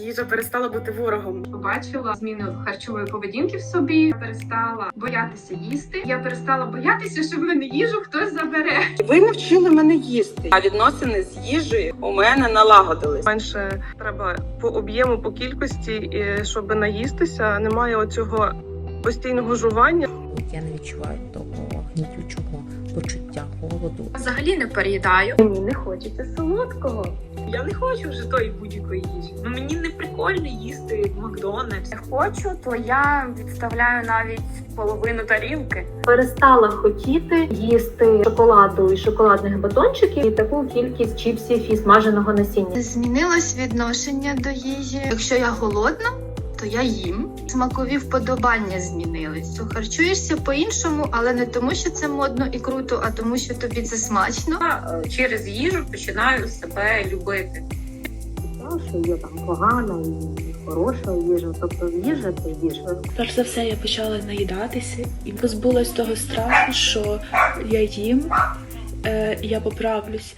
Їжа перестала бути ворогом. Побачила зміну харчової поведінки в собі. Я перестала боятися їсти. Я перестала боятися, що в мене їжу хтось забере. Ви навчили мене їсти, а відносини з їжею у мене налагодились. Менше треба по об'єму, по кількості, щоб наїстися. Немає оцього постійного жування. Я не відчуваю того гнітючого почуття голоду. Взагалі не переїдаю. Мені не хочеться солодкого. Я не хочу вже тої будь-якої їжі. Ну мені не прикольно їсти в Макдональдс. Хочу, то я відставляю навіть половину тарілки. Перестала хотіти їсти шоколаду і шоколадних батончиків і таку кількість чіпсів і смаженого насіння. Змінилось відношення до їжі. Якщо я голодна, то я їм. Смакові вподобання змінились. То харчуєшся по-іншому, але не тому, що це модно і круто, а тому, що тобі це смачно. Я е, через їжу починаю себе любити. що є там погана і хороша їжа. Тобто їжа це їжа. Перш за все, я почала наїдатися і позбулась того страху, що я їм, е, я поправлюсь.